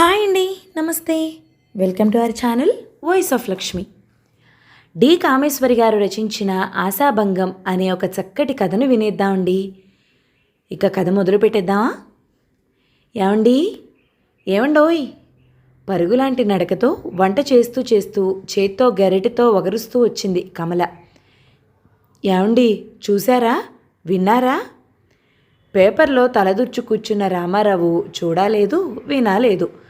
Hi అండి నమస్తే. Welcome to our channel voice of Lakshmi D. Kameswari గారు రచించిన ఆశాభంగం అనే ఒక చక్కటి కథను వినేద్దామండి ఇక కథ మొదలు పెట్టేద్దామా? ఏమండి? ఏమండోయ్? పరుగులాంటి నడకతో వంట చేస్తూ చేస్తూ చేత్తో గరిటెతో వగరుస్తూ వచ్చింది కమల. ఏమండి చూసారా విన్నారా? పేపర్లో తలదుర్చు కూర్చున్న రామారావు చూడాలేదు వినాలేదు.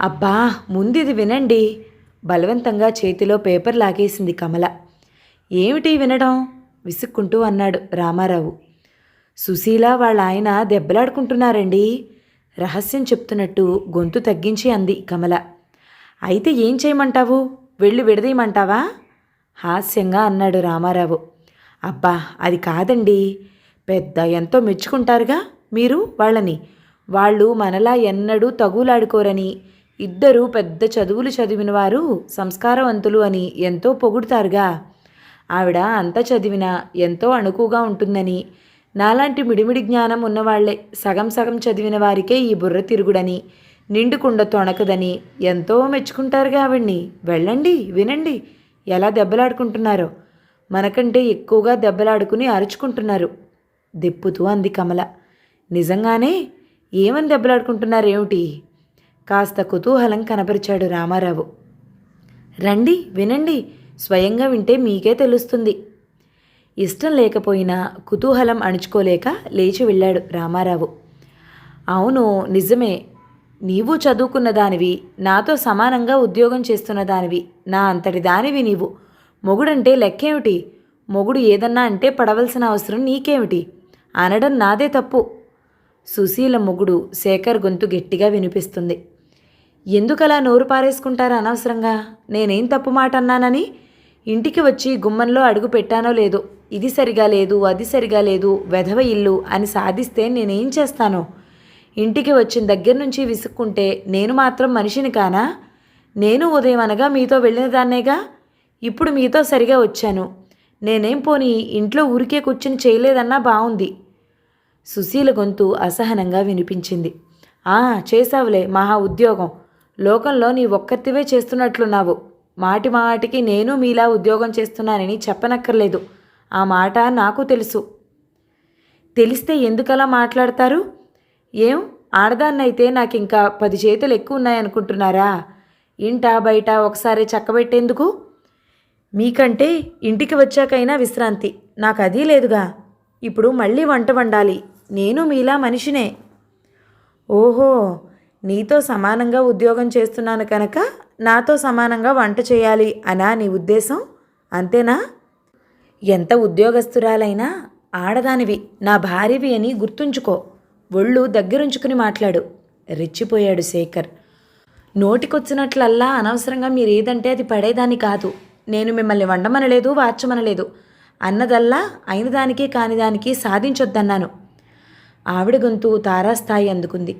అబ్బా ముందిది వినండి. బలవంతంగా చేతిలో పేపర్ లాగేసింది కమల. ఏమిటి వినడం? విసుక్కుంటూ అన్నాడు రామారావు. సుశీల వాళ్ళ ఆయన దెబ్బలాడుకుంటున్నారండి. రహస్యం చెప్తున్నట్టు గొంతు తగ్గించి అంది కమల. అయితే ఏం చేయమంటావు? వెళ్ళి విడదీయమంటావా? హాస్యంగా అన్నాడు రామారావు. అబ్బా అది కాదండి. పెద్ద ఎంతో మెచ్చుకుంటారుగా మీరు వాళ్ళని. వాళ్ళు మనలా ఎన్నడూ తగులాడుకోరని ఇద్దరు పెద్ద చదువులు చదివిన వారు సంస్కారవంతులు అని ఎంతో పొగుడుతారుగా. ఆవిడ అంత చదివినా ఎంతో అణుకుగా ఉంటుందని నాలాంటి మిడిమిడి జ్ఞానం ఉన్నవాళ్ళే సగం సగం చదివిన వారికే ఈ బుర్ర తిరుగుడని నిండుకుండ తొణకదని ఎంతో మెచ్చుకుంటారుగా ఆవిడ్ని. వెళ్ళండి వినండి ఎలా దెబ్బలాడుకుంటున్నారో. మనకంటే ఎక్కువగా దెబ్బలాడుకుని అరుచుకుంటున్నారు దెప్పుతూ అంది కమల. నిజంగానే? ఏమని దెబ్బలాడుకుంటున్నారేమిటి? కాస్త కుతూహలం కనపరిచాడు రామారావు. రండి వినండి స్వయంగా వింటే మీకే తెలుస్తుంది. ఇష్టం లేకపోయినా కుతూహలం అణుచుకోలేక లేచి వెళ్ళాడు రామారావు. అవును నిజమే. నీవు చదువుకున్న దానివి నాతో సమానంగా ఉద్యోగం చేస్తున్న దానివి నా అంతటి దానివి నీవు. మొగుడంటే లెక్కేమిటి? మొగుడు ఏదన్నా అంటే పడవలసిన అవసరం నీకేమిటి? అనడం నాదే తప్పు. సుశీల మొగుడు శేఖర్ గొంతు గట్టిగా వినిపిస్తుంది. ఎందుకలా నోరు పారేసుకుంటారా అనవసరంగా? నేనేం తప్పు మాట అన్నానని? ఇంటికి వచ్చి గుమ్మంలో అడుగు పెట్టానో లేదో? ఇది సరిగా లేదు అది సరిగా లేదు వెధవ ఇల్లు అని సాధిస్తే నేనేం చేస్తాను? ఇంటికి వచ్చిన దగ్గర నుంచి విసుక్కుంటే నేను మాత్రం మనిషిని కానా? నేను ఉదయం అనగా మీతో వెళ్ళిన దాన్నేగా? ఇప్పుడు మీతో సరిగా వచ్చాను. నేనేం పోనీ ఇంట్లో ఊరికే కూర్చుని చేయలేదన్నా బాగుంది సుశీల గొంతు అసహనంగా వినిపించింది. ఆ చేసావులే మహా ఉద్యోగం. లోకంలో నీ ఒక్కర్తివే చేస్తున్నట్లున్నావు. మాటి మాటికి నేను మీలా ఉద్యోగం చేస్తున్నానని చెప్పనక్కర్లేదు. ఆ మాట నాకు తెలుసు. తెలిస్తే ఎందుకలా మాట్లాడతారు? ఏం? ఆడదాన్నైతే నాకు ఇంకా పది చేతులు ఎక్కువ ఉన్నాయనుకుంటున్నారా ఇంట బయట ఒకసారి చక్కబెట్టేందుకు? మీకంటే ఇంటికి వచ్చాకైనా విశ్రాంతి. నాకు అది లేదుగా. ఇప్పుడు మళ్ళీ వంట వండాలి. నేను మీలా మనిషినే. ఓహో! నీతో సమానంగా ఉద్యోగం చేస్తున్నాను కనుక నాతో సమానంగా వంట చేయాలి అనా నీ ఉద్దేశం. అంతేనా? ఎంత ఉద్యోగస్తురాలైనా ఆడదానివి నా భార్యవి అని గుర్తుంచుకో. ఒళ్ళు దగ్గరుంచుకుని మాట్లాడు. రెచ్చిపోయాడు శేఖర్. నోటికొచ్చినట్లల్లా అనవసరంగా మీరు ఏదంటే అది పడేదాన్ని కాదు. నేను మిమ్మల్ని వండమనలేదు వార్చమనలేదు. అన్నదల్లా అయిన దానికి కాని దానికి సాధించొద్దన్నాను. ఆవిడ గొంతు తారాస్థాయి అందుకుంది.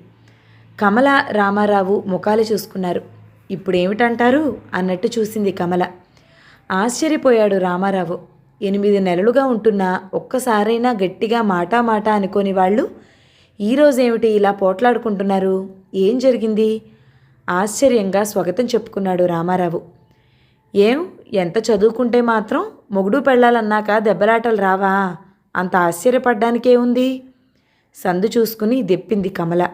కమల రామారావు ముఖాలు చూసుకున్నారు. ఇప్పుడు ఏమిటంటారు అన్నట్టు చూసింది కమల. ఆశ్చర్యపోయాడు రామారావు. ఎనిమిది నెలలుగా ఉంటున్నా ఒక్కసారైనా గట్టిగా మాటా మాట అనుకోని వాళ్ళు ఈరోజేమిటి ఇలా పోట్లాడుకుంటున్నారు? ఏం జరిగింది? ఆశ్చర్యంగా స్వాగతం చెప్పుకున్నాడు రామారావు. ఏం? ఎంత చదువుకుంటే మాత్రం మొగుడు పెళ్ళాలన్నాక దెబ్బలాటలు రావా? అంత ఆశ్చర్యపడ్డానికే ఉంది సందు చూసుకుని దెప్పింది కమల.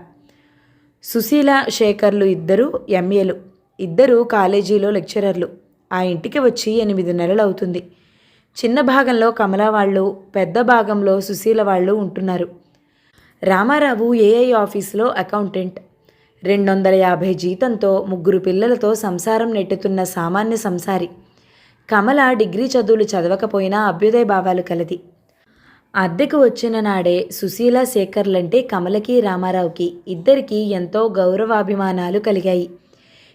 సుశీల శేఖర్లు ఇద్దరు ఎంఏలు. ఇద్దరు కాలేజీలో లెక్చరర్లు. ఆ ఇంటికి వచ్చి ఎనిమిది నెలలు అవుతుంది చిన్న భాగంలో కమల వాళ్ళు పెద్ద భాగంలో సుశీల వాళ్ళు ఉంటున్నారు. రామారావు ఏఐ ఆఫీసులో అకౌంటెంట్. రెండు వందల యాభై జీతంతో ముగ్గురు పిల్లలతో సంసారం నెట్టుతున్న సామాన్య సంసారి. కమల డిగ్రీ చదువులు చదవకపోయినా అభ్యుదయ భావాలు కలది. అద్దెకు వచ్చిన నాడే సుశీల శేఖర్లంటే కమలకి రామారావుకి ఇద్దరికీ ఎంతో గౌరవాభిమానాలు కలిగాయి.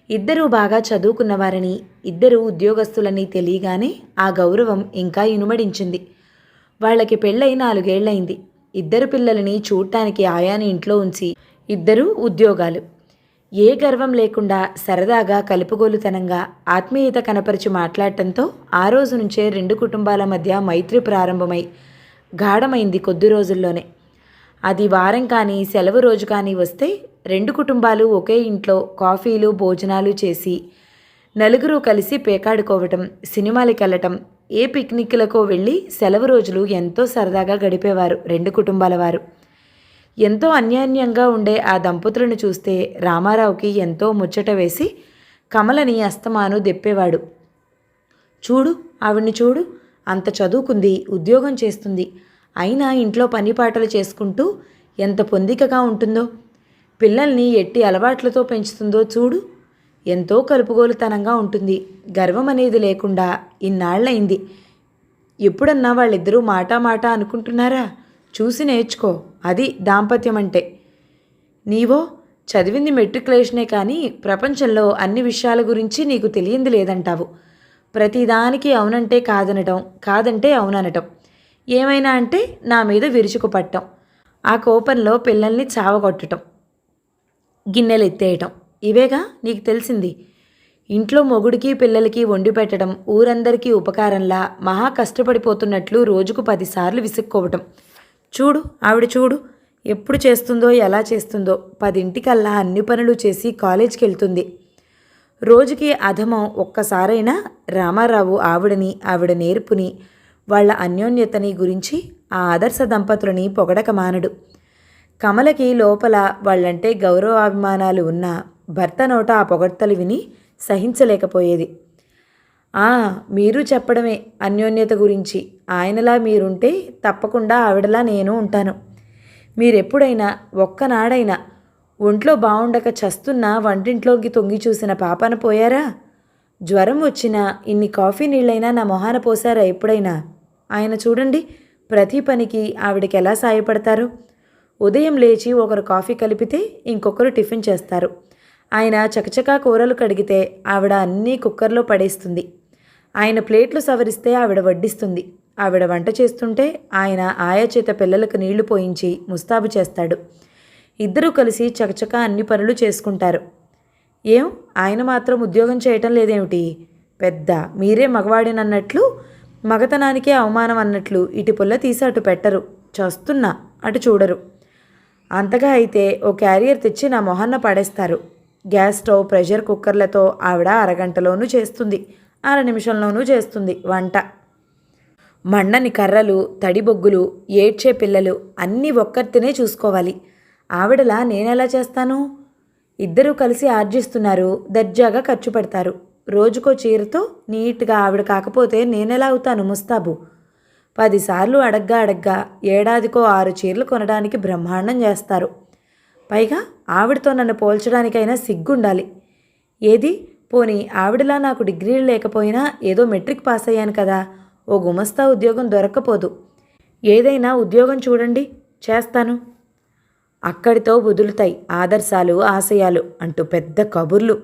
ఇద్దరూ బాగా చదువుకున్నవారని ఇద్దరు ఉద్యోగస్తులని తెలియగానే ఆ గౌరవం ఇంకా ఇనుమడించింది. వాళ్ళకి పెళ్ళై నాలుగేళ్ళయింది ఇద్దరు పిల్లలని చూడటానికి ఆయాని ఇంట్లో ఉంచి ఇద్దరూ ఉద్యోగాలు. ఏ గర్వం లేకుండా సరదాగా కలుపుగోలుతనంగా ఆత్మీయత కనపరిచి మాట్లాడటంతో ఆ రోజు నుంచే రెండు కుటుంబాల మధ్య మైత్రి ప్రారంభమై గాఢమైంది కొద్ది రోజుల్లోనే. అది వారం కానీ సెలవు రోజు కానీ వస్తే రెండు కుటుంబాలు ఒకే ఇంట్లో కాఫీలు భోజనాలు చేసి నలుగురు కలిసి పేకాడుకోవటం సినిమాలకి వెళ్ళటం ఏ పిక్నిక్లకో వెళ్ళి సెలవు రోజులు ఎంతో సరదాగా గడిపేవారు రెండు కుటుంబాల వారు. ఎంతో అన్యోన్యంగా ఉండే ఆ దంపతులను చూస్తే రామారావుకి ఎంతో ముచ్చట వేసి కమలని అస్తమాను దెప్పేవాడు. చూడు ఆవిడ్ని చూడు అంత చదువుకుంది ఉద్యోగం చేస్తుంది. అయినా ఇంట్లో పని పాటలు చేసుకుంటూ ఎంత పొందికగా ఉంటుందో? పిల్లల్ని ఎట్టి అలవాట్లతో పెంచుతుందో చూడు. ఎంతో కలుపుగోలుతనంగా ఉంటుంది. గర్వం అనేది లేకుండా ఇన్నాళ్ళయింది. ఎప్పుడన్నా వాళ్ళిద్దరూ మాటా మాట అనుకుంటున్నారా? చూసి నేర్చుకో. అది దాంపత్యం అంటే నీవో చదివింది మెట్రికులేషనే కానీ ప్రపంచంలో అన్ని విషయాల గురించి నీకు తెలియంది లేదంటావు. ప్రతిదానికి అవునంటే కాదనటం కాదంటే అవుననటం. ఏమైనా అంటే నా మీద విరుచుకుపట్టం ఆ కోపంలో పిల్లల్ని చావగొట్టడం గిన్నెలు ఎత్తేయటం ఇవేగా నీకు తెలిసింది. ఇంట్లో మొగుడికి పిల్లలకి వండి పెట్టడం ఊరందరికీ ఉపకారంలా మహా కష్టపడిపోతున్నట్లు రోజుకు పదిసార్లు విసుక్కోవటం. చూడు ఆవిడ చూడు ఎప్పుడు చేస్తుందో ఎలా చేస్తుందో. పదింటికల్లా అన్ని పనులు చేసి కాలేజ్కి వెళ్తుంది రోజుకి అధమం ఒక్కసారైనా రామారావు ఆవిడని ఆవిడ నేర్పుని వాళ్ళ అన్యోన్యతని గురించి ఆ ఆదర్శ దంపతులని పొగడక మానడు. కమలకి లోపల వాళ్ళంటే గౌరవాభిమానాలు ఉన్న భర్త నోట ఆ పొగడ్తలు విని సహించలేకపోయేది. ఆ మీరు చెప్పడమే అన్యోన్యత గురించి. ఆయనలా మీరుంటే తప్పకుండా ఆవిడలా నేను ఉంటాను. మీరెప్పుడైనా ఒక్కనాడైనా ఒంట్లో బాగుండక చస్తున్నా వంటింట్లోకి తొంగి చూసిన పాపన పోయారా? జ్వరం వచ్చినా ఇన్ని కాఫీ నీళ్ళైనా నా మొహాన పోసారా ఎప్పుడైనా? ఆయన చూడండి ప్రతి పనికి ఆవిడకి ఎలా సాయపడతారు? ఉదయం లేచి ఒకరు కాఫీ కలిపితే ఇంకొకరు టిఫిన్ చేస్తారు. ఆయన చకచకా కూరలు కడిగితే ఆవిడ అన్నీ కుక్కర్లో పడేస్తుంది. ఆయన ప్లేట్లు సవరిస్తే ఆవిడ వడ్డిస్తుంది. ఆవిడ వంట చేస్తుంటే ఆయన ఆయా చేత పిల్లలకు నీళ్ళు పోయించి ముస్తాబు చేస్తాడు. ఇద్దరూ కలిసి చకచకా అన్ని పనులు చేసుకుంటారు. ఏం? ఆయన మాత్రం ఉద్యోగం చేయటం లేదేమిటి? పెద్ద మీరే మగవాడినన్నట్లు మగతనానికే అవమానం అన్నట్లు ఇటు పుల్ల తీసి అటు పెట్టరు. చస్తున్నా అటు చూడరు. అంతగా అయితే ఓ క్యారియర్ తెచ్చి నా మొహన్న పడేస్తారు. గ్యాస్ స్టవ్ ప్రెషర్ కుక్కర్లతో ఆవిడ అరగంటలోనూ చేస్తుంది. అర నిమిషంలోనూ చేస్తుంది వంట. మండని కర్రలు తడి బొగ్గులు ఏడ్చే పిల్లలు అన్నీ ఒక్కరితేనే చూసుకోవాలి. ఆవిడలా నేనెలా చేస్తాను? ఇద్దరూ కలిసి ఆర్జిస్తున్నారు దర్జాగా ఖర్చు పెడతారు. రోజుకో చీరతో నీట్గా ఆవిడ కాకపోతే నేనెలా అవుతాను ముస్తాబు? పదిసార్లు అడగ్గా అడగ్గా ఏడాదికో ఆరు చీరలు కొనడానికి బ్రహ్మాండం చేస్తారు. పైగా ఆవిడతో నన్ను పోల్చడానికైనా సిగ్గుండాలి. ఏది? పోనీ ఆవిడలా నాకు డిగ్రీలు లేకపోయినా ఏదో మెట్రిక్ పాస్ అయ్యాను కదా ఓ గుమస్తా ఉద్యోగం దొరక్కపోదు. ఏదైనా ఉద్యోగం చూడండి చేస్తాను. అక్కడితో వదులుతాయి ఆదర్శాలు ఆశయాలు అంటూ పెద్ద కబుర్లు.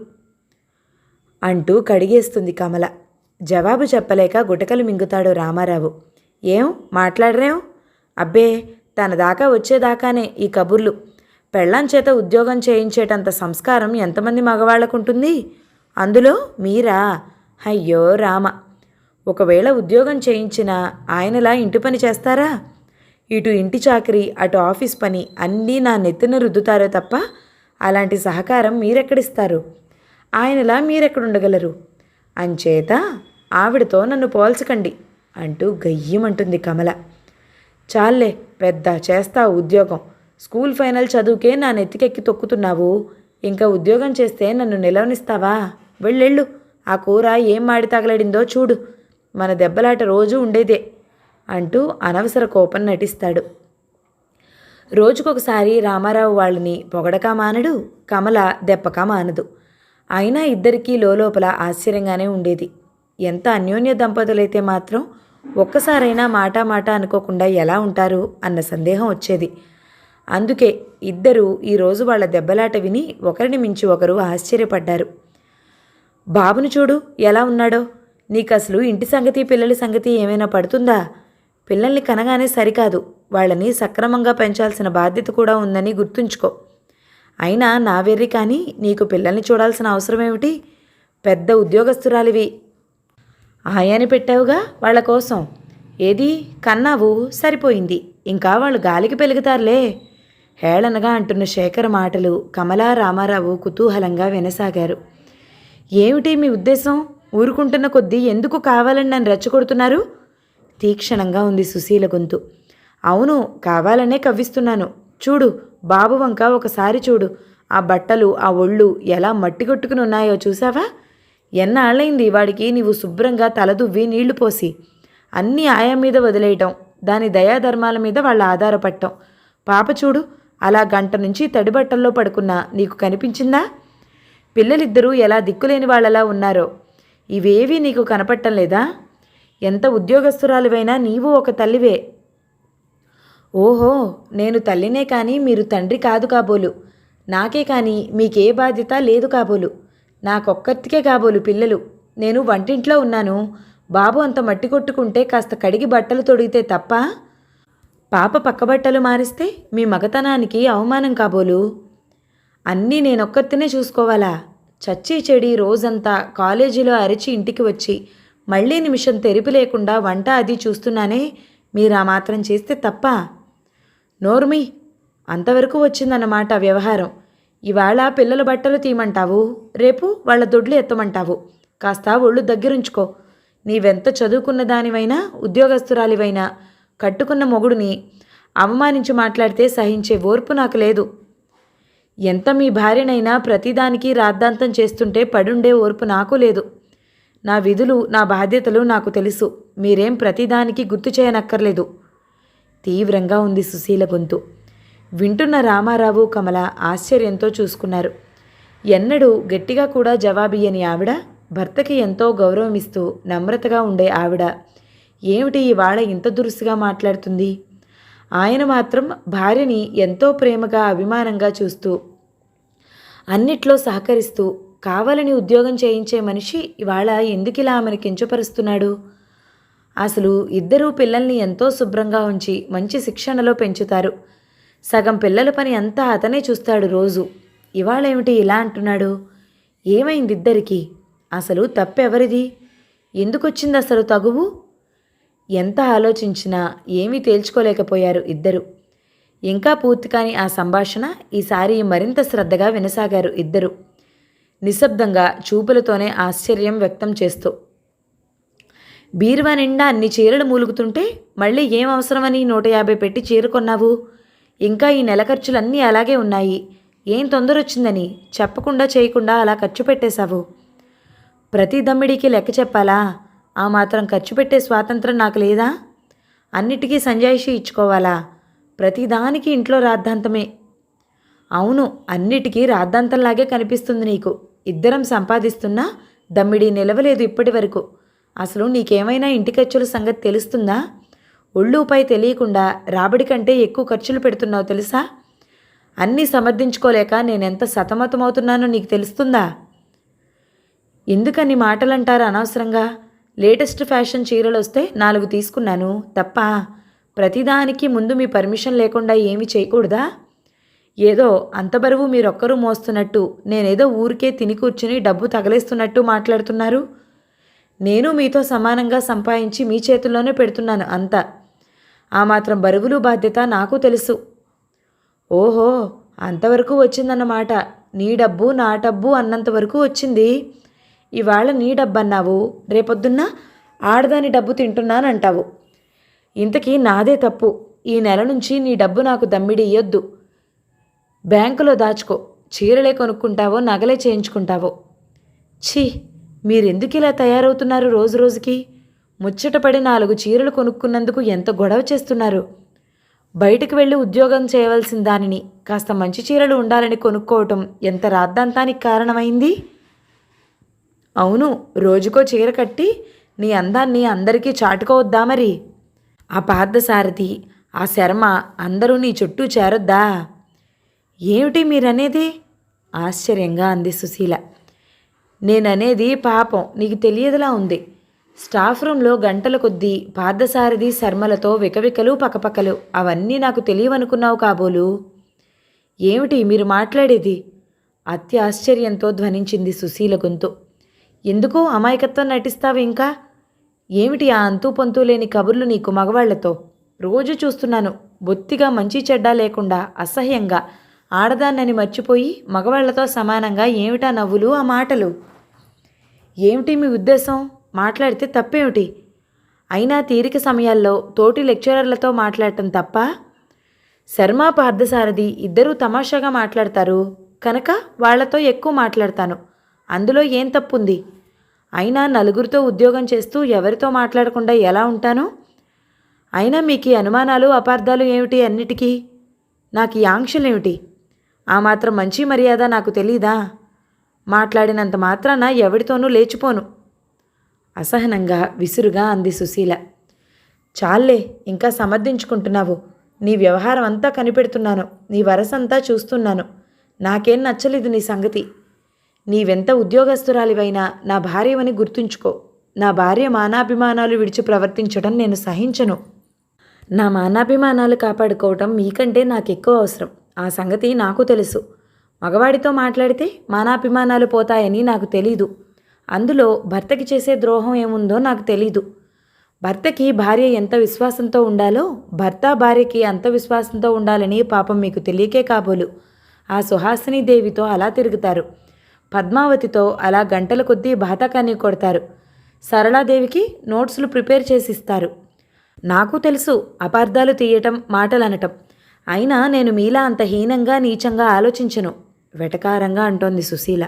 అంటూ కడిగేస్తుంది కమల. జవాబు చెప్పలేక గుటకలు మింగుతాడు రామారావు. ఏం? మాట్లాడరేం? అబ్బే తన దాకా వచ్చేదాకానే ఈ కబుర్లు. పెళ్ళాం చేత ఉద్యోగం చేయించేటంత సంస్కారం ఎంతమంది మగవాళ్ళకుంటుంది? అందులో మీరా? అయ్యో రామ. ఒకవేళ ఉద్యోగం చేయించినా ఆయనలా ఇంటి పని చేస్తారా? ఇటు ఇంటి చాకరీ అటు ఆఫీస్ పని అన్నీ నా నెత్తిన రుద్దుతారో తప్ప అలాంటి సహకారం మీరెక్కడిస్తారు? ఆయనలా మీరెక్కడుండగలరు? అంచేత ఆవిడతో నన్ను పోల్చకండి అంటూ గయ్యమంటుంది కమల. చాలే పెద్ద చేస్తా ఉద్యోగం. స్కూల్ ఫైనల్ చదువుకే నా నెత్తికెక్కి తొక్కుతున్నావు. ఇంకా ఉద్యోగం చేస్తే నన్ను నిలవనిస్తావా? వెళ్ళెళ్ళు. ఆ కూర ఏం మాడి తగలడిందో చూడు. మన దెబ్బలాట రోజూ ఉండేదే. అంటూ అనవసర కోపం నటిస్తాడు. రోజుకొకసారి రామారావు వాళ్ళని పొగడకా మానడు కమల దెప్పకా మానదు. అయినా ఇద్దరికీ లోపల ఆశ్చర్యంగానే ఉండేది. ఎంత అన్యోన్య దంపతులైతే మాత్రం ఒక్కసారైనా మాట మాట అనుకోకుండా ఎలా ఉంటారు అన్న సందేహం వచ్చేది. అందుకే ఇద్దరూ ఈరోజు వాళ్ళ దెబ్బలాట విని ఒకరిని మించి ఒకరు ఆశ్చర్యపడ్డారు. బాబును చూడు ఎలా ఉన్నాడో? నీకు అసలు ఇంటి సంగతి పిల్లల సంగతి ఏమైనా పడుతుందా? పిల్లల్ని కనగానే సరికాదు. వాళ్ళని సక్రమంగా పెంచాల్సిన బాధ్యత కూడా ఉందని గుర్తుంచుకో. అయినా నా వెర్రి కానీ నీకు పిల్లల్ని చూడాల్సిన అవసరం ఏమిటి పెద్ద ఉద్యోగస్తురాలివి. ఆయాని పెట్టావుగా వాళ్ళ కోసం. ఏది? కన్నావు? సరిపోయింది. ఇంకా వాళ్ళు గాలికి పెలుగుతారులే. హేళనగా అంటున్న శేఖర్ మాటలు కమలా రామారావు కుతూహలంగా వినసాగారు. ఏమిటి మీ ఉద్దేశం? ఊరుకుంటున్న కొద్దీ ఎందుకు కావాలని నన్ను రెచ్చగొడుతున్నారు? తీక్షణంగా ఉంది సుశీల గొంతు. అవును కావాలనే కవ్విస్తున్నాను. చూడు బాబు వంక ఒకసారి చూడు. ఆ బట్టలు ఆ ఒళ్ళు ఎలా మట్టి కొట్టుకుని ఉన్నాయో చూసావా ఎన్నాళ్ళైంది వాడికి నీవు శుభ్రంగా తలదువ్వి నీళ్ళు పోసి. అన్నీ ఆయా మీద వదిలేయటం దాని దయాధర్మాల మీద వాళ్ళు ఆధారపడటం. పాప చూడు అలా గంట నుంచి తడి బట్టల్లో పడుకున్నా నీకు కనిపించిందా? పిల్లలిద్దరూ ఎలా దిక్కులేని వాళ్ళలా ఉన్నారో. ఇవేవీ నీకు కనపట్టం లేదా? ఎంత ఉద్యోగస్తురాలివైనా నీవు ఒక తల్లివే. ఓహో నేను తల్లినే కానీ మీరు తండ్రి కాదు కాబోలు. నాకే కానీ మీకే బాధ్యత లేదు కాబోలు. నాకొక్కరికే కాబోలు పిల్లలు. నేను వంటింట్లో ఉన్నాను. బాబు అంత మట్టి కొట్టుకుంటే కాస్త కడిగి బట్టలు తొడిగితే తప్ప? పాప పక్కబట్టలు మారిస్తే మీ మగతనానికి అవమానం కాబోలు. అన్నీ నేనొక్కరితేనే చూసుకోవాలా? చచ్చి చెడి రోజంతా కాలేజీలో అరిచి ఇంటికి వచ్చి మళ్ళీ నిమిషం తెరిపి లేకుండా వంట అది చూస్తున్నానే మీరు ఆ మాత్రం చేస్తే తప్ప. నోర్మి అంతవరకు వచ్చిందన్నమాట వ్యవహారం. ఇవాళ పిల్లల బట్టలు తీయమంటావు రేపు వాళ్ళ దొడ్లు ఎత్తమంటావు. కాస్త ఒళ్ళు దగ్గరుంచుకో. నీవెంత చదువుకున్న దానివైనా ఉద్యోగస్తురాలివైనా కట్టుకున్న మొగుడిని అవమానించి మాట్లాడితే సహించే ఓర్పు నాకు లేదు. ఎంత మీ భార్యనైనా ప్రతిదానికి రాద్ధాంతం చేస్తుంటే పడుండే ఓర్పు నాకు లేదు. నా విధులు నా బాధ్యతలు నాకు తెలుసు. మీరేం ప్రతిదానికి గుర్తు చేయనక్కర్లేదు. తీవ్రంగా ఉంది సుశీల గొంతు. వింటున్న రామారావు కమల ఆశ్చర్యంతో చూసుకున్నారు. ఎన్నడూ గట్టిగా కూడా జవాబియ్యని ఆవిడ భర్తకి ఎంతో గౌరవమిస్తూ నమ్రతగా ఉండే ఆవిడ. ఏమిటి ఇవాళ ఇంత దురుసుగా మాట్లాడుతుంది? ఆయన మాత్రం భార్యని ఎంతో ప్రేమగా అభిమానంగా చూస్తూ అన్నిట్లో సహకరిస్తూ కావాలని ఉద్యోగం చేయించే మనిషి ఇవాళ ఎందుకిలా ఆమెను కించపరుస్తున్నాడు? అసలు ఇద్దరూ పిల్లల్ని ఎంతో శుభ్రంగా ఉంచి మంచి శిక్షణలో పెంచుతారు. సగం పిల్లల పని అంతా అతనే చూస్తాడు రోజు. ఇవాళేమిటి ఇలా అంటున్నాడు? ఏమైంది ఇద్దరికి అసలు తప్పెవరిది? ఎందుకొచ్చింది అసలు తగువు? ఎంత ఆలోచించినా ఏమీ తేల్చుకోలేకపోయారు ఇద్దరు. ఇంకా పూర్తి కాని ఆ సంభాషణ ఈసారి మరింత శ్రద్ధగా వినసాగారు ఇద్దరు. నిశ్శబ్దంగా చూపులతోనే ఆశ్చర్యం వ్యక్తం చేస్తూ బీరువా నిండా అన్ని చీరలు మూలుగుతుంటే మళ్ళీ ఏం అవసరమని నూట యాభై పెట్టి చీర కొన్నావు? ఇంకా ఈ నెల ఖర్చులన్నీ అలాగే ఉన్నాయి. ఏం తొందర వచ్చిందని చెప్పకుండా చేయకుండా అలా ఖర్చు పెట్టేశావు? ప్రతి దమ్మిడికి లెక్క చెప్పాలా? ఆ మాత్రం ఖర్చు పెట్టే స్వాతంత్రం నాకు లేదా? అన్నిటికీ సంజాయిషి ఇచ్చుకోవాలా? ప్రతిదానికి ఇంట్లో రాద్ధాంతమే. అవును అన్నిటికీ రాద్ధాంతంలాగే కనిపిస్తుంది నీకు. ఇద్దరం సంపాదిస్తున్నా దమ్మిడి నిలవలేదు ఇప్పటి వరకు అసలు నీకేమైనా ఇంటి ఖర్చుల సంగతి తెలుస్తుందా? ఒళ్ళుపై తెలియకుండా రాబడి కంటే ఎక్కువ ఖర్చులు పెడుతున్నావు తెలుసా? అన్నీ సమర్థించుకోలేక నేనెంత సతమతమవుతున్నానో నీకు తెలుస్తుందా? ఎందుకని మాటలంటారు అనవసరంగా? లేటెస్ట్ ఫ్యాషన్ చీరలు వస్తే నాలుగు తీసుకున్నాను తప్ప ప్రతిదానికి ముందు మీ పర్మిషన్ లేకుండా ఏమీ చేయకూడదా? ఏదో అంత బరువు మీరొక్కరూ మోస్తున్నట్టు నేనేదో ఊరికే తిని కూర్చుని డబ్బు తగలేస్తున్నట్టు మాట్లాడుతున్నారు? నేను మీతో సమానంగా సంపాదించి మీ చేతుల్లోనే పెడుతున్నాను అంతా. ఆ మాత్రం బరువులు బాధ్యత నాకు తెలుసు. ఓహో అంతవరకు వచ్చిందన్నమాట. నీ డబ్బు నా డబ్బు అన్నంత వరకు వచ్చింది. ఇవాళ నీ డబ్బు అన్నావు రేపొద్దున్న ఆడదాని డబ్బు తింటున్నానంటావు. ఇంతకీ నాదే తప్పు. ఈ నెల నుంచి నీ డబ్బు నాకు దమ్మిడి ఇయ్యొద్దు. బ్యాంకులో దాచుకో. చీరలే కొనుక్కుంటావో నగలే చేయించుకుంటావో. ఛీ! మీరెందుకు ఇలా తయారవుతున్నారు రోజు రోజుకి? ముచ్చటపడి నాలుగు చీరలు కొనుక్కున్నందుకు ఎంత గొడవ చేస్తున్నారు? బయటకు వెళ్ళి ఉద్యోగం చేయవలసిన దానిని కాస్త మంచి చీరలు ఉండాలని కొనుక్కోవటం ఎంత రాద్ధాంతానికి కారణమైంది? అవును రోజుకో చీర కట్టి నీ అందాన్ని అందరికీ చాటుకోవద్దా మరి? ఆ పార్థసారథి ఆ శర్మ అందరూ నీ చుట్టూ చేరొద్దా? ఏమిటి మీరనేది? ఆశ్చర్యంగా అంది సుశీల. నేననేది పాపం నీకు తెలియదులా ఉంది. స్టాఫ్ రూమ్లో గంటల కొద్దీ పార్థసారథి శర్మలతో వికవికలు పకపకలు అవన్నీ నాకు తెలియవనుకున్నావు కాబోలు? ఏమిటి మీరు మాట్లాడేది? అతి ఆశ్చర్యంతో ధ్వనించింది సుశీల గొంతు. ఎందుకు అమాయకత్వం నటిస్తావు ఇంకా? ఏమిటి ఆ అంతూ పొంతూ లేని కబుర్లు నీకు మగవాళ్ళతో? రోజు చూస్తున్నాను బొత్తిగా మంచి చెడ్డ లేకుండా అసహ్యంగా ఆడదాన్నని మర్చిపోయి మగవాళ్ళతో సమానంగా ఏమిటా నవ్వులు ఆ మాటలు? ఏమిటి మీ ఉద్దేశం? మాట్లాడితే తప్పేమిటి? అయినా తీరిక సమయాల్లో తోటి లెక్చరర్లతో మాట్లాడటం తప్ప? శర్మ పార్థసారథి ఇద్దరూ తమాషాగా మాట్లాడతారు. కనుక వాళ్ళతో ఎక్కువ మాట్లాడతాను. అందులో ఏం తప్పుంది? అయినా నలుగురితో ఉద్యోగం చేస్తూ ఎవరితో మాట్లాడకుండా ఎలా ఉంటాను? అయినా మీకు అనుమానాలు అపార్థాలు ఏమిటి అన్నిటికీ? నాకు ఈ ఆంక్షలేమిటి? ఆ మాత్రం మంచి మర్యాద నాకు తెలీదా? మాట్లాడినంత మాత్రాన ఎవరితోనూ లేచిపోను. అసహనంగా విసురుగా అంది సుశీల. చాలే ఇంకా సమర్థించుకుంటున్నావు. నీ వ్యవహారం అంతా కనిపెడుతున్నాను. నీ వరసంతా చూస్తున్నాను. నాకేం నచ్చలేదు నీ సంగతి. నీవెంత ఉద్యోగస్తురాలివైనా నా భార్యవని గుర్తుంచుకో. నా భార్య మానాభిమానాలు విడిచి ప్రవర్తించడం నేను సహించను. నా మానాభిమానాలు కాపాడుకోవటం మీకంటే నాకు ఎక్కువ అవసరం. ఆ సంగతి నాకు తెలుసు. మగవాడితో మాట్లాడితే మానాభిమానాలు పోతాయని నాకు తెలీదు. అందులో భర్తకి చేసే ద్రోహం ఏముందో నాకు తెలీదు. భర్తకి భార్య ఎంత విశ్వాసంతో ఉండాలో భర్త భార్యకి అంత విశ్వాసంతో ఉండాలని పాపం మీకు తెలియకే కాబోలు. ఆ సుహాసిని దేవితో అలా తిరుగుతారు. పద్మావతితో అలా గంటల కొద్దీ బాతకాన్ని కొడతారు. సరళాదేవికి నోట్స్లు ప్రిపేర్ చేసి ఇస్తారు నాకు తెలుసు అపార్థాలు తీయటం మాటలు అనటం అయినా నేను మీలా అంత హీనంగా నీచంగా ఆలోచించను వెటకారంగా అంటోంది సుశీల.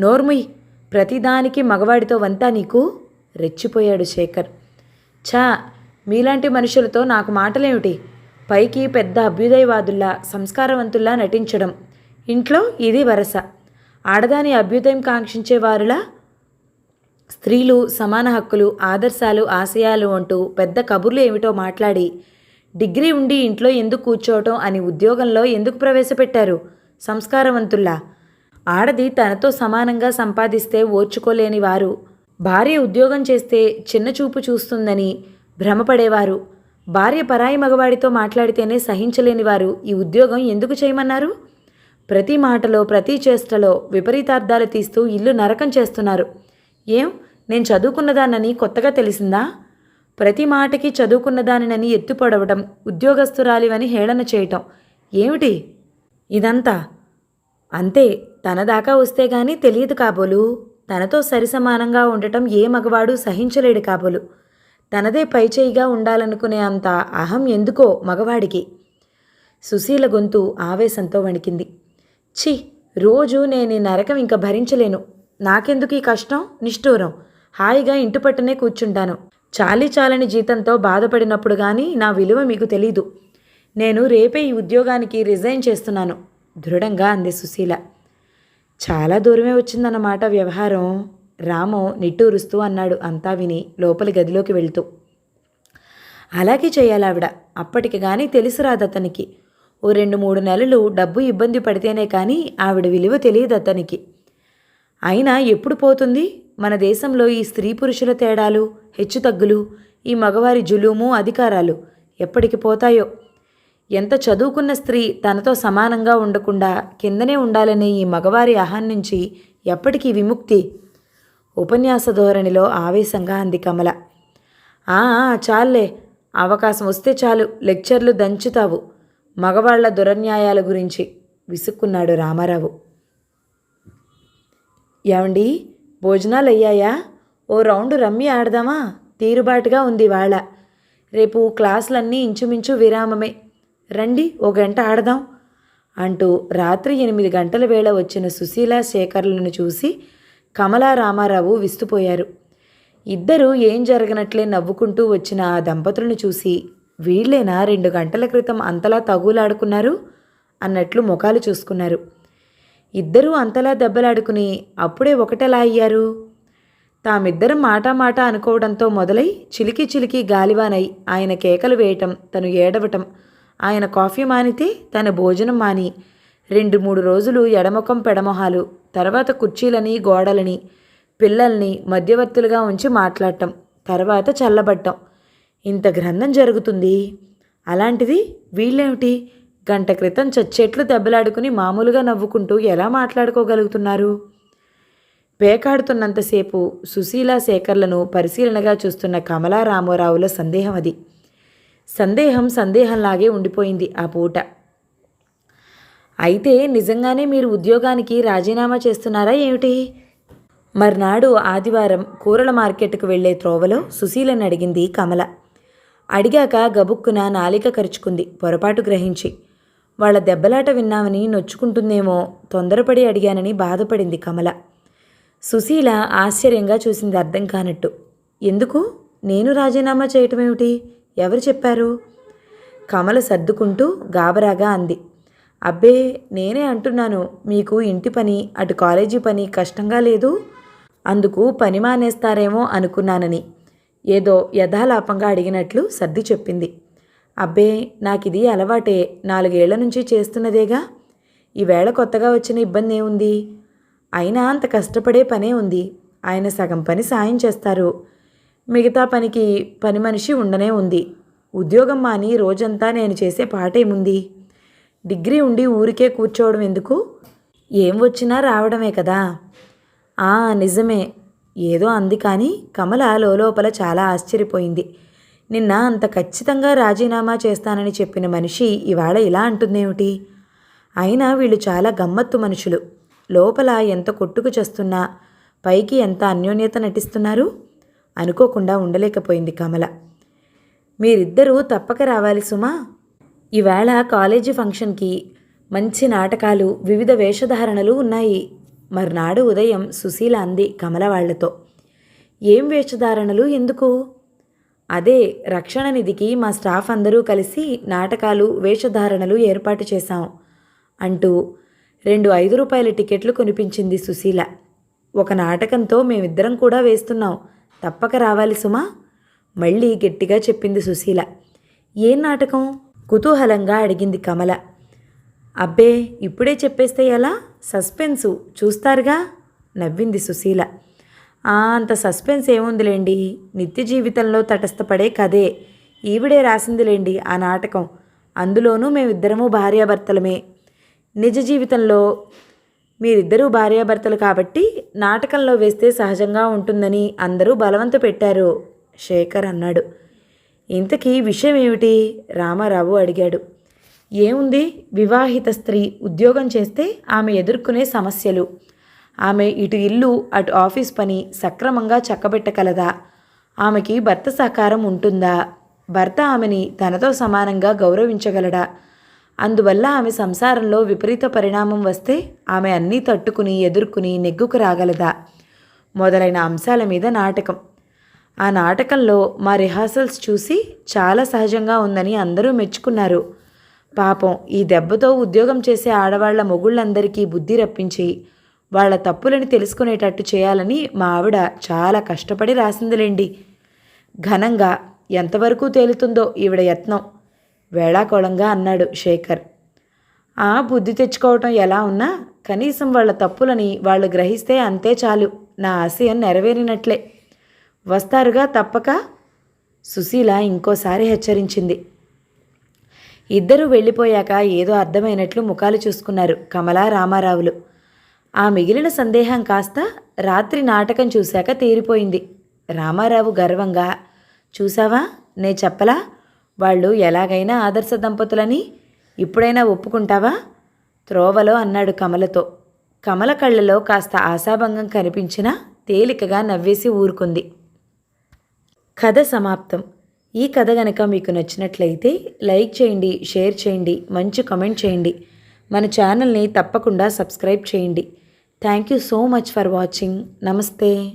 నోర్ముయ్ ప్రతిదానికి మగవాడితో వంతా నీకు? రెచ్చిపోయాడు శేఖర్. ఛా మీలాంటి మనుషులతో నాకు మాటలేమిటి? పైకి పెద్ద అభ్యుదయవాదుల్లా సంస్కారవంతుల్లా నటించడం. ఇంట్లో ఇది వరస. ఆడదాని అభ్యుదయం కాంక్షించే వారులా? స్త్రీలు సమాన హక్కులు ఆదర్శాలు ఆశయాలు అంటూ పెద్ద కబుర్లు ఏమిటో మాట్లాడి డిగ్రీ ఉండి ఇంట్లో ఎందుకు కూర్చోవటం అని ఉద్యోగంలో ఎందుకు ప్రవేశపెట్టారు? సంస్కారవంతుల్లా. ఆడది తనతో సమానంగా సంపాదిస్తే ఓర్చుకోలేని వారు. భార్య ఉద్యోగం చేస్తే చిన్న చూపు చూస్తుందని భ్రమపడేవారు. భార్య పరాయి మగవాడితో మాట్లాడితేనే సహించలేని వారు ఈ ఉద్యోగం ఎందుకు చేయమన్నారు? ప్రతి మాటలో ప్రతి చేష్టలో విపరీతార్థాలు తీస్తూ ఇల్లు నరకం చేస్తున్నారు. ఏం? నేను చదువుకున్నదానని కొత్తగా తెలిసిందా? ప్రతి మాటకి చదువుకున్న దానినని ఎత్తుపడవడం ఉద్యోగస్తురాలివని హేళన చేయటం. ఏమిటి? ఇదంతా? అంతే తన దాకా వస్తే గాని తెలియదు కాబోలు. తనతో సరిసమానంగా ఉండటం ఏ మగవాడు సహించలేడు కాబోలు. తనదే పైచేయిగా ఉండాలనుకునే అంత అహం ఎందుకో మగవాడికి? సుశీల గొంతు ఆవేశంతో వణికింది. ఛీ రోజు నేను ఈ నరకం ఇంకా భరించలేను. నాకెందుకు ఈ కష్టం? నిష్ఠూరం. హాయిగా ఇంటి పట్టునే కూర్చుంటాను. చాలీ చాలని జీతంతో బాధపడినప్పుడు కానీ నా విలువ మీకు తెలీదు. నేను రేపే ఈ ఉద్యోగానికి రిజైన్ చేస్తున్నాను. దృఢంగా అంది సుశీల. చాలా దూరమే వచ్చిందన్నమాట వ్యవహారం. రాము నిట్టూరుస్తూ అన్నాడు అంతా విని లోపలి గదిలోకి వెళ్తూ. అలాగే చేయాలావిడ అప్పటికి కానీ తెలిసి రాదు అతనికి. ఓ రెండు మూడు నెలలు డబ్బు ఇబ్బంది పడితేనే కానీ ఆవిడ విలువ తెలియదు అతనికి. అయినా ఎప్పుడు పోతుంది? మన దేశంలో ఈ స్త్రీ పురుషుల తేడాలు హెచ్చుతగ్గులు ఈ మగవారి జులుము అధికారాలు ఎప్పటికి పోతాయో? ఎంత చదువుకున్న స్త్రీ తనతో సమానంగా ఉండకుండా కిందనే ఉండాలనే ఈ మగవారి అహం నుంచి ఎప్పటికీ విముక్తి? ఉపన్యాస ధోరణిలో ఆవేశంగా అంది కమల. "ఆ, ఆ, చాలే అవకాశం వస్తే చాలు. లెక్చర్లు దంచుతావు. మగవాళ్ళ దురన్యాయాల గురించి విసుక్కున్నాడు రామారావు. ఏమండి? భోజనాలు అయ్యాయా ఓ రౌండ్ రమ్మి ఆడదామా? తీరుబాటుగా ఉంది వాళ్ళ. రేపు క్లాసులన్నీ ఇంచుమించు విరామమే. రండి ఓ గంట ఆడదాం అంటూ రాత్రి ఎనిమిది గంటల వేళ వచ్చిన సుశీల శేఖర్లను చూసి కమలా రామారావు విస్తుపోయారు. ఇద్దరూ ఏం జరగనట్లే నవ్వుకుంటూ వచ్చిన ఆ దంపతులను చూసి వీళ్ళేనా రెండు గంటల క్రితం అంతలా తగులాడుకున్నారు? అన్నట్లు ముఖాలు చూసుకున్నారు. ఇద్దరూ అంతలా దెబ్బలాడుకుని అప్పుడే ఒకటెలా అయ్యారు? తామిద్దరం మాట మాట అనుకోవడంతో మొదలై చిలికి చిలికి గాలివానై ఆయన కేకలు వేయటం తను ఏడవటం. ఆయన కాఫీ మానితే తన భోజనం మాని. రెండు మూడు రోజులు ఎడముఖం పెడమొహాలు తర్వాత కుర్చీలని గోడలని పిల్లల్ని మధ్యవర్తులుగా ఉంచి మాట్లాడటం తర్వాత చల్లబట్టం ఇంత గ్రంథం జరుగుతుంది? అలాంటిది వీళ్ళేమిటి? గంట క్రితం చచ్చేట్లు దెబ్బలాడుకుని మామూలుగా నవ్వుకుంటూ ఎలా మాట్లాడుకోగలుగుతున్నారు? పేకాడుతున్నంతసేపు సుశీల శేఖర్లను పరిశీలనగా చూస్తున్న కమలా రామోరావుల సందేహం అది. సందేహం సందేహంలాగే ఉండిపోయింది ఆ పూట. అయితే నిజంగానే మీరు ఉద్యోగానికి రాజీనామా చేస్తున్నారా ఏమిటి? మర్నాడు ఆదివారం కూరల మార్కెట్కు వెళ్ళే త్రోవలో సుశీలని అడిగింది కమల. అడిగాక గబుక్కున నాలిక కరుచుకుంది పొరపాటు గ్రహించి. వాళ్ళ దెబ్బలాట విన్నామని నొచ్చుకుంటుందేమో తొందరపడి అడిగానని బాధపడింది కమల. సుశీల ఆశ్చర్యంగా చూసింది అర్థం కానట్టు. ఎందుకు? నేను రాజీనామా చేయటమేమిటి? ఎవరు చెప్పారు? కమల సర్దుకుంటూ గాబరాగా అంది. అబ్బే నేనే అంటున్నాను మీకు ఇంటి పని అటు కాలేజీ పని కష్టంగా లేదు? అందుకు పని మానేస్తారేమో అనుకున్నానని. ఏదో యథాలాపంగా అడిగినట్లు సర్ది చెప్పింది. అబ్బే నాకిది అలవాటే నాలుగేళ్ళ నుంచి చేస్తున్నదేగా? ఈవేళ కొత్తగా వచ్చిన ఇబ్బంది ఏముంది అయినా అంత కష్టపడే పనే ఉంది. ఆయన సగం పని సాయం చేస్తారు. మిగతా పనికి పని మనిషి ఉండనే ఉంది. ఉద్యోగం మాని రోజంతా నేను చేసే పాటేముంది? డిగ్రీ ఉండి ఊరికే కూర్చోవడం ఎందుకు? ఏం వచ్చినా రావడమే కదా? ఆ నిజమే. ఏదో అంది కానీ కమల లోపల చాలా ఆశ్చర్యపోయింది. నిన్న అంత ఖచ్చితంగా రాజీనామా చేస్తానని చెప్పిన మనిషి ఇవాళ ఇలా అంటుందేమిటి? అయినా వీళ్ళు చాలా గమ్మత్తు మనుషులు. లోపల ఎంత కొట్టుకు చేస్తున్నా పైకి ఎంత అన్యోన్యత నటిస్తున్నారు? అనుకోకుండా ఉండలేకపోయింది కమల. మీరిద్దరూ తప్పక రావాలి సుమా. ఈవేళ కాలేజీ ఫంక్షన్కి మంచి నాటకాలు వివిధ వేషధారణలు ఉన్నాయి. మర్నాడు ఉదయం సుశీల అంది కమల వాళ్ళతో. ఏం వేషధారణలు ఎందుకు? అదే రక్షణ నిధికి మా స్టాఫ్ అందరూ కలిసి నాటకాలు వేషధారణలు ఏర్పాటు చేశాం అంటూ రెండు ఐదు రూపాయల టికెట్లు కొనిపించింది సుశీల. ఒక నాటకంతో మేమిద్దరం కూడా వేస్తున్నాం. తప్పక రావాలి సుమా? మళ్ళీ గట్టిగా చెప్పింది సుశీల. ఏం నాటకం? కుతూహలంగా అడిగింది కమల. అబ్బే ఇప్పుడే చెప్పేస్తే ఎలా? సస్పెన్సు చూస్తారుగా? నవ్వింది సుశీల. అంత సస్పెన్స్ ఏముందిలేండి? నిత్య జీవితంలో తటస్థపడే కథే. ఈవిడే రాసిందిలేండి ఆ నాటకం. అందులోనూ మేమిద్దరము భార్యాభర్తలమే. నిజ జీవితంలో మీరిద్దరూ భార్యాభర్తలు కాబట్టి నాటకంలో వేస్తే సహజంగా ఉంటుందని అందరూ బలవంత పెట్టారు. శేఖర్ అన్నాడు. ఇంతకీ విషయం ఏమిటి? రామారావు అడిగాడు. ఏముంది? వివాహిత స్త్రీ ఉద్యోగం చేస్తే ఆమె ఎదుర్కొనే సమస్యలు. ఆమె ఇటు ఇల్లు అటు ఆఫీస్ పని సక్రమంగా చక్కబెట్టగలదా? ఆమెకి భర్త సహకారం ఉంటుందా? భర్త ఆమెని తనతో సమానంగా గౌరవించగలడా? అందువల్ల ఆమె సంసారంలో విపరీత పరిణామం వస్తే ఆమె అన్నీ తట్టుకుని ఎదుర్కొని నెగ్గుకు రాగలదా? మొదలైన అంశాల మీద నాటకం. ఆ నాటకంలో మా రిహార్సల్స్ చూసి చాలా సహజంగా ఉందని అందరూ మెచ్చుకున్నారు. పాపం ఈ దెబ్బతో ఉద్యోగం చేసే ఆడవాళ్ళ మొగుళ్ళందరికీ బుద్ధి రప్పించి వాళ్ళ తప్పులని తెలుసుకునేటట్టు చేయాలని మా ఆవిడ చాలా కష్టపడి రాసిందిలేండి. ఘనంగా ఎంతవరకు తేలుతుందో ఈవిడ యత్నం. వేళాకోళంగా అన్నాడు శేఖర్. ఆ బుద్ధి తెచ్చుకోవటం ఎలా ఉన్నా కనీసం వాళ్ళ తప్పులని వాళ్ళు గ్రహిస్తే అంతే చాలు. నా ఆశయం నెరవేరినట్లే. వస్తారుగా తప్పక? సుశీల ఇంకోసారి హెచ్చరించింది. ఇద్దరూ వెళ్ళిపోయాక ఏదో అర్థమైనట్లు ముఖాలు చూసుకున్నారు కమలా రామారావులు. ఆ మిగిలిన సందేహం కాస్త రాత్రి నాటకం చూశాక తీరిపోయింది. రామారావు గర్వంగా చూసావా నే చెప్పలా? వాళ్ళు ఎలాగైనా ఆదర్శ దంపతులని ఇప్పుడైనా ఒప్పుకుంటావా? త్రోవలో అన్నాడు కమలతో. కమల కళ్ళలో కాస్త ఆశాభంగం కనిపించినా తేలికగా నవ్వేసి ఊరుకుంది. కథ సమాప్తం. ఈ కథ గనక మీకు నచ్చినట్లయితే లైక్ చేయండి షేర్ చేయండి మంచి కామెంట్ చేయండి. మన ఛానల్ని తప్పకుండా సబ్స్క్రైబ్ చేయండి. Thank you so much for watching. నమస్తే.